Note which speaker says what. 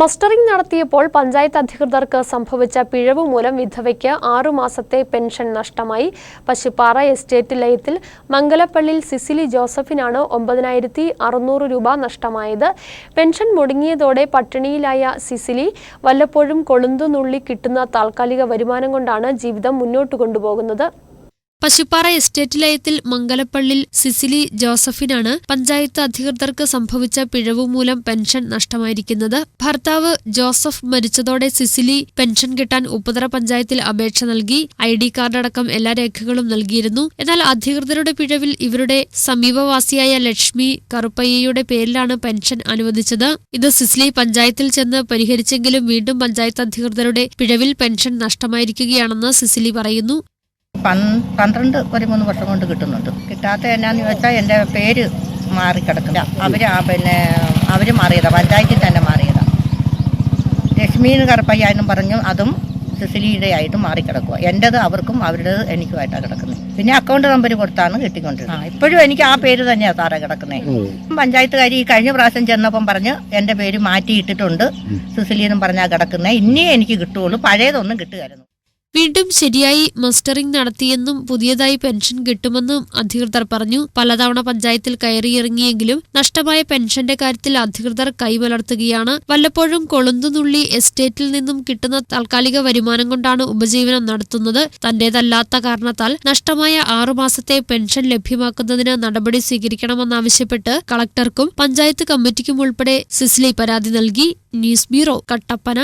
Speaker 1: Mustering നടത്തിയപ്പോൾ പഞ്ചായത്ത് അധികൃതർക്ക് സംഭവിച്ച പിഴവ് മൂലം വിധവയ്ക്ക് ആറുമാസത്തെ പെൻഷൻ നഷ്ടമായി. പശുപ്പാറ എസ്റ്റേറ്റ് ലയത്തിൽ മംഗലപ്പള്ളിയിൽ സിസിലി ജോസഫിനാണ് ഒമ്പതിനായിരത്തി അറുന്നൂറ് രൂപ നഷ്ടമായത്. പെൻഷൻ മുടങ്ങിയതോടെ പട്ടിണിയിലായ സിസിലി വല്ലപ്പോഴും കൊളുന്തുനുള്ളി കിട്ടുന്ന താൽക്കാലിക വരുമാനം കൊണ്ടാണ് ജീവിതം മുന്നോട്ട് കൊണ്ടുപോകുന്നത്. പശുപ്പാറ എസ്റ്റേറ്റ് ലയത്തിൽ മംഗലപ്പള്ളിൽ സിസിലി ജോസഫിനാണ് പഞ്ചായത്ത് അധികൃതർക്ക് സംഭവിച്ച പിഴവുമൂലം പെൻഷൻ നഷ്ടമായിരിക്കുന്നത്. ഭർത്താവ് ജോസഫ് മരിച്ചതോടെ സിസിലി പെൻഷൻ കിട്ടാൻ ഉപ്പുതറ പഞ്ചായത്തിൽ അപേക്ഷ നൽകി. ഐ ഡി കാർഡടക്കം എല്ലാ രേഖകളും നൽകിയിരുന്നു. എന്നാൽ അധികൃതരുടെ പിഴവിൽ ഇവരുടെ സമീപവാസിയായ ലക്ഷ്മി കറുപ്പയ്യയുടെ പേരിലാണ് പെൻഷൻ അനുവദിച്ചത്. ഇത് സിസിലി പഞ്ചായത്തിൽ ചെന്ന് പരിഹരിച്ചെങ്കിലും വീണ്ടും പഞ്ചായത്ത് അധികൃതരുടെ പിഴവിൽ പെൻഷൻ നഷ്ടമായിരിക്കുകയാണെന്ന് സിസിലി പറയുന്നു.
Speaker 2: പന്ത്രണ്ട് പതിമൂന്ന് വർഷം കൊണ്ട് കിട്ടുന്നുണ്ട്. കിട്ടാത്ത എന്നാന്ന് ചോദിച്ചാൽ എന്റെ പേര് മാറിക്കിടക്കില്ല അവർ പിന്നെ അവർ മാറിയതാ പഞ്ചായത്തിൽ തന്നെ മാറിയതാ. ലക്ഷ്മീന് കറുപ്പയ്യ എന്നും പറഞ്ഞു അതും സിസിലിയുടെ ആയിട്ട് മാറിക്കിടക്കുക എന്റെത് അവർക്കും അവരുടേത് എനിക്കുമായിട്ടാണ് കിടക്കുന്നത്. പിന്നെ അക്കൗണ്ട് നമ്പർ കൊടുത്താണ് കിട്ടിക്കൊണ്ടിരുന്നത്. ആ ഇപ്പോഴും എനിക്ക് ആ പേര് തന്നെയാണ് സാറേ കിടക്കുന്നത് പഞ്ചായത്തുകാരി ഈ കഴിഞ്ഞ പ്രാവശ്യം ചെന്നപ്പം പറഞ്ഞ് എന്റെ പേര് മാറ്റിയിട്ടിട്ടുണ്ട്. സിസിലി എന്നും പറഞ്ഞാൽ കിടക്കുന്നത് ഇനിയും എനിക്ക് കിട്ടുകയുള്ളൂ. പഴയതൊന്നും കിട്ടുമായിരുന്നു
Speaker 1: വീണ്ടും ശരിയായി മസ്റ്ററിംഗ് നടത്തിയെന്നും പുതിയതായി പെൻഷൻ കിട്ടുമെന്നും അധികൃതർ പറഞ്ഞു. പലതവണ പഞ്ചായത്തിൽ കയറിയിറങ്ങിയെങ്കിലും നഷ്ടമായ പെൻഷന്റെ കാര്യത്തിൽ അധികൃതർ കൈമലർത്തുകയാണ് വല്ലപ്പോഴും കൊളുന്തുനുള്ളി എസ്റ്റേറ്റിൽ നിന്നും കിട്ടുന്ന താൽക്കാലിക വരുമാനം കൊണ്ടാണ് ഉപജീവനം നടത്തുന്നത്. തന്റേതല്ലാത്ത കാരണത്താൽ നഷ്ടമായ ആറുമാസത്തെ പെൻഷൻ ലഭ്യമാക്കുന്നതിന് നടപടി സ്വീകരിക്കണമെന്നാവശ്യപ്പെട്ട് കളക്ടർക്കും പഞ്ചായത്ത് കമ്മിറ്റിക്കും ഉൾപ്പെടെ സിസ്ലി പരാതി നൽകി. News bureau Kattappana.